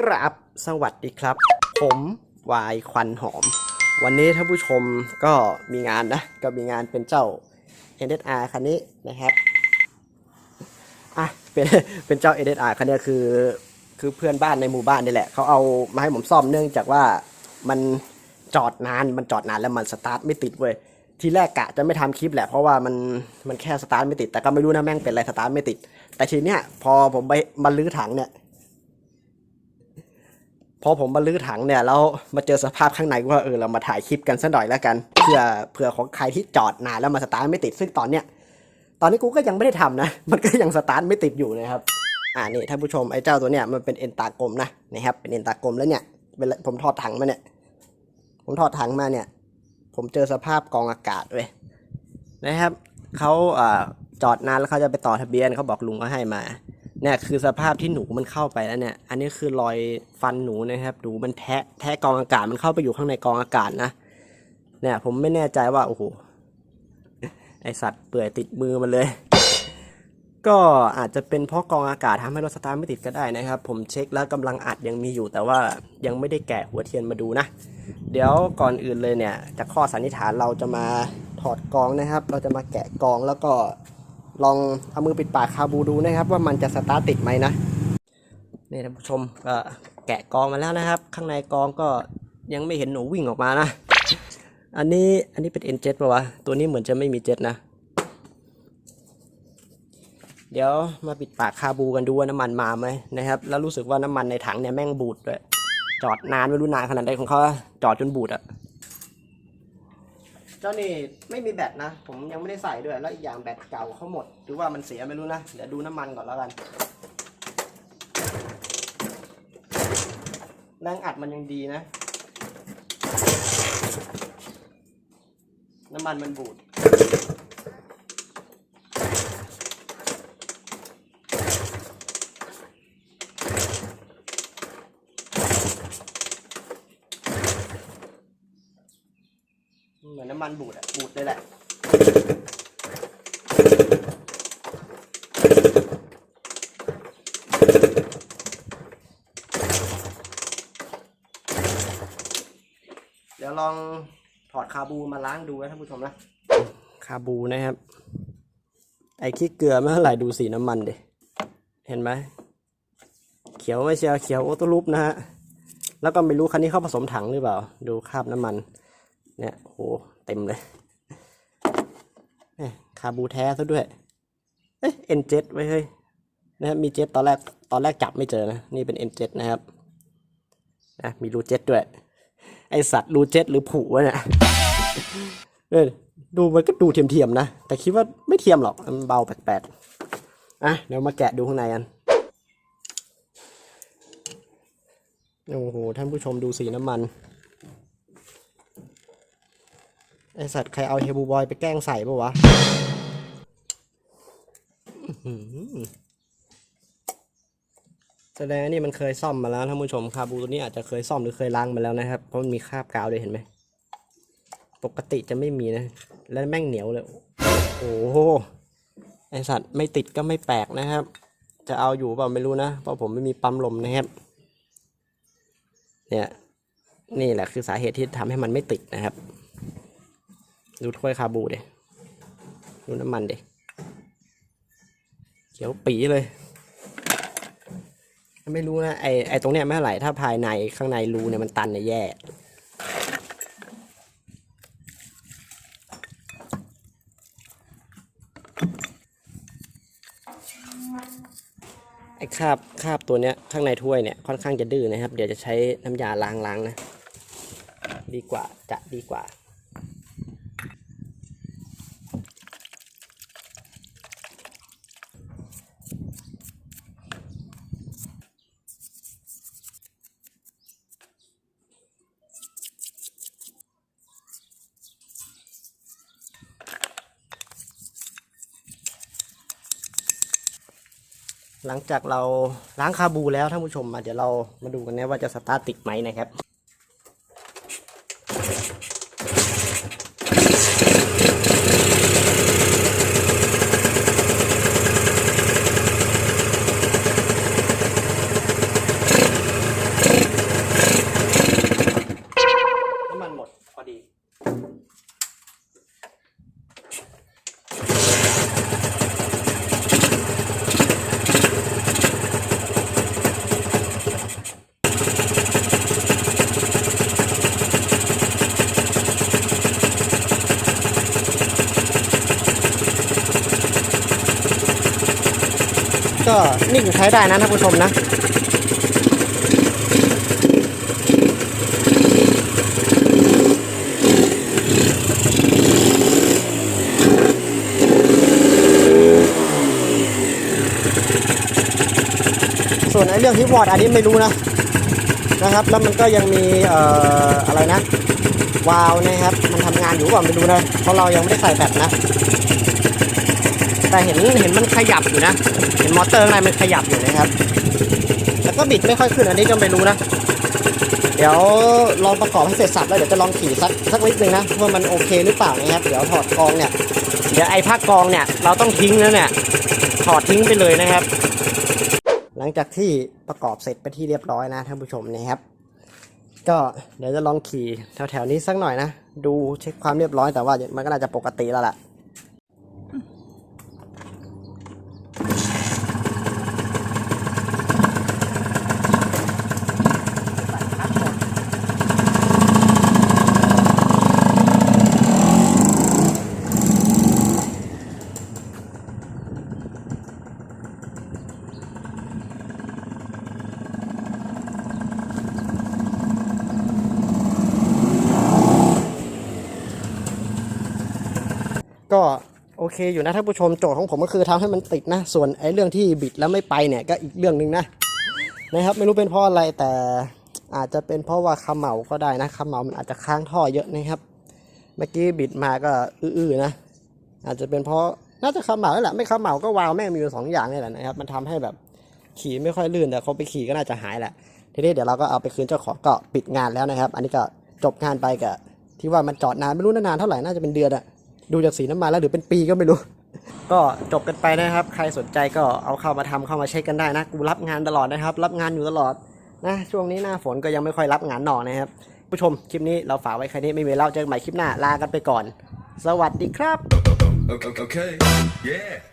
กราบสวัสดีครับ ผมวายควันหอม วันนี้ท่านผู้ชมก็มีงานนะ ก็มีงานเป็นเจ้า NSR คันนี้นะครับอะเป็นเป็นเจ้า NSR คันนี้คือคือเพื่อนบ้านในหมู่บ้านนี่แหละ เขาเอามาให้ผมซ่อมเนื่องจากว่ามันจอดนานมันจอดนานแล้วมันสตาร์ทไม่ติดเว้ยทีแรกกะจะไม่ทำคลิปแหละเพราะว่ามันมันแค่สตาร์ทไม่ติดแต่ก็ไม่รู้นะแม่งเป็นอะไรสตาร์ทไม่ติด แต่ทีเนี้ยพอผมไปมาลื้อถังเนี่ย พอผมมาลื้อถังเนี่ยแล้วมาเจอสภาพข้างในว่าเออเรามาถ่ายคลิปกันสักหน่อยแล้วกันเพื่อเผื่อของใครที่จอดนานแล้วมาสตาร์ทไม่ติดซึ่งตอนเนี้ยตอนนี้กูก็ยังไม่ได้ทำนะ มันก็ยังสตาร์ทไม่ติดอยู่นะครับอ่านี่ท่านผู้ชมไอ้เจ้าตัวเนี้ยมันเป็นเอ็นตากลมนะนะครับเป็นเอ็นตากลมแล้วเนี่ยเวลาผมถอดถังมาเนี่ยผมถอดถังมาเนี่ย ผมเจอสภาพกองอากาศเว้ยนะครับเขาอ่าจอดนานแล้วเขาจะไปต่อทะเบียนเขาบอกลุงก็ให้มา เนี่ยคือสภาพที่หนูมันเข้าไปแล้วเนี่ย อันนี้คือรอยฟันหนูนะครับ หนูมันแทะแทะกองอากาศมันเข้าไปอยู่ข้างในกองอากาศนะ เนี่ย ผมไม่แน่ใจว่าโอ้โห ไอสัตว์เปื่อยติดมือมันเลย ก็อาจจะเป็นเพราะกองอากาศทำให้รถสตาร์ทไม่ติดก็ได้นะครับ ผมเช็คแล้วกำลังอัดยังมีอยู่ แต่ว่ายังไม่ได้แกะหัวเทียนมาดูนะ เดี๋ยวก่อนอื่นเลยเนี่ยจากข้อสันนิษฐานเราจะมาถอดกองนะครับ เราจะมาแกะกองแล้วก็ ลองเอามือปิดปากคาบูดูนะครับ ว่ามันจะสตาร์ทติดไหมนะนี่ท่านผู้ชมก็แกะกองมาแล้วนะครับ ข้างในกองก็ยังไม่เห็นหนูวิ่งออกมานะ อันนี้อันนี้เป็น N7 ป่าวะ ตัวนี้เหมือนจะไม่มีเจ็ตนะ เดี๋ยวมาปิดปากคาบูกันดูว่าน้ำมันมาไหมนะครับ แล้วรู้สึกว่าน้ำมันในถังเนี่ยแม่งบูดด้วย จอดนานไม่รู้นานขนาดไหนของเขาจอดจนบูดอะ เจ้านี่ไม่มีแบตนะ ผมยังไม่ได้ใส่ด้วย แล้วอีกอย่างแบตเก่าเขาหมด หรือว่ามันเสียไม่รู้นะ เดี๋ยวดูน้ำมันก่อนแล้วกันแรงอัดมันยังดีนะ น้ำมันมันบูด เหมือนน้ำมันบูดอะบูดเลยแหละเดี๋ยวลองถอดคาบูมาล้างดูนะท่านผู้ชมนะ คาบูนะครับ ไอ้ขี้เกลือไม่เท่าไหร่ดูสีน้ำมันดิเห็นไหมเขียวไม่เชียวเขียวโอโตลุปนะฮะแล้วก็ไม่รู้คันนี้เขาผสมถังหรือเปล่า ดูคราบน้ำมัน เนี่ยโห เต็มเลยคาบูแท้ซะด้วย เอ๊ะ N7 ไว้เฮ้ยนะครับมีเจ็ตตอนแรกตอนแรกจับไม่เจอนะ นี่เป็น N7 นเจ็ตนะครับนะมีรูเจ็ตด้วย ไอสัตว์รูเจ็ตหรือผูวะเนี่ยเออดูมันก็ดูเทียมๆนะ แต่คิดว่าไม่เทียมหรอกมันเบาแปลกๆอะเดี๋ยวมาแกะดูข้างในกันโอ้โหท่านผู้ชมดูสีน้ำมัน ไอสัตว์ใครเอาเฮบูบอยไปแกล้งใส่ปะวะแสดงนี่มันเคยซ่อมมาแล้วท่านผู้ชมคาบูตัวนี้อาจจะเคยซ่อมหรือเคยล้างมาแล้วนะครับ เพราะมันมีคราบกาวด้วยเห็นไหม ปกติจะไม่มีนะ แล้วแม่งเหนียวเลย โอ้โห ไอสัตว์ไม่ติดก็ไม่แปลกนะครับ จะเอาอยู่เปล่าไม่รู้นะ เพราะผมไม่มีปั๊มลมนะครับ เนี่ย นี่แหละคือสาเหตุที่ทำให้มันไม่ติดนะครับ ดูถ้วยคาบูเดดูน้ำมันเดเขียวปีเลย ไม่รู้นะไอไอตรงเนี้ยไม่เท่าไหร่ถ้าภายในข้างในรูเนี่ยมันตันเนี่ยแย่ไอ้คราบคราบตัวเนี้ยข้างในถ้วยเนี่ยค่อนข้างจะดื้อนะครับ เดี๋ยวจะใช้น้ำยาล้างล้างนะ ดีกว่าจะดีกว่า หลังจากเราล้างคาบูแล้วท่านผู้ชมมาเดี๋ยวเรามาดูกันนะว่าจะสตาร์ทติดไหมนะครับ อ นิ่งใช้ได้นะท่านผู้ชมนะส่วนไอเรื่องที่วอร์ดอันนี้ไม่รู้นะนะครับ แล้วมันก็ยังมีเอ่ออะไรนะวาล์วนะครับ มันทำงานอยู่เปล่าไม่รู้นะเพราะเรายังไม่ได้ใส่แบตนะ แต่เห็นเห็นมันขยับอยู่นะ เห็นมอเตอร์ข้างมันขยับอยู่นะครับแต่ก็บิดไม่ค่อยขึ้นอันนี้ก็ไม่รู้นะ เดี๋ยวลองประกอบให้เสร็จสับแล้วเดี๋ยวจะลองขี่สักสักนิดนึงนะว่ามันโอเคหรือเปล่านะครับ เดี๋ยวถอดกองเนี่ย เดี๋ยวไอ้ผ้ากองเนี่ยเราต้องทิ้งแล้วเนี่ย ถอดทิ้งไปเลยนะครับ หลังจากที่ประกอบเสร็จไปที่เรียบร้อยนะท่านผู้ชมนะครับ ก็เดี๋ยวจะลองขี่แถวๆนี้สักหน่อยนะ ดูเช็คความเรียบร้อยแต่ว่ามันก็น่าจะปกติแล้วล่ะ ก็โอเคอยู่นะท่านผู้ชมโจทย์ของผมก็คือทำให้มันติดนะ ส่วนไอ้เรื่องที่บิดแล้วไม่ไปเนี่ยก็อีกเรื่องหนึ่งนะนะครับ ไม่รู้เป็นเพราะอะไรแต่อาจจะเป็นเพราะว่าขมเหลาก็ได้นะขมเหลามันอาจจะค้างท่อเยอะนะครับ เมื่อกี้บิดมาก็อื้อๆนะ อาจจะเป็นเพราะน่าจะขมเหลาแหละไม่ขมเหลาก็วาวแม่งมีอยู่สองอย่างนี่แหละนะครับ มันทำให้แบบขี่ไม่ค่อยลื่นแต่เขาไปขี่ก็น่าจะหายแหละทีนี้เดี๋ยวเราก็เอาไปคืนเจ้าของก็ปิดงานแล้วนะครับ อันนี้ก็จบงานไปกับที่ว่ามันจอดนานไม่รู้นานเท่าไหร่น่าจะเป็นเดือนอะ ดูจากสีน้ำมันแล้วหรือเป็นปีก็ไม่รู้ ก็จบกันไปนะครับ ใครสนใจก็เอาเข้ามาทำเข้ามาเช็คกันได้นะ กูรับงานตลอดนะครับ รับงานอยู่ตลอดนะ ช่วงนี้หน้าฝนก็ยังไม่ค่อยรับงานหนอนะครับ ผู้ชมคลิปนี้เราฝากไว้แค่นี้ไม่มีเล่าเจอกันใหม่คลิปหน้าลากันไปก่อน สวัสดีครับ okay. Yeah.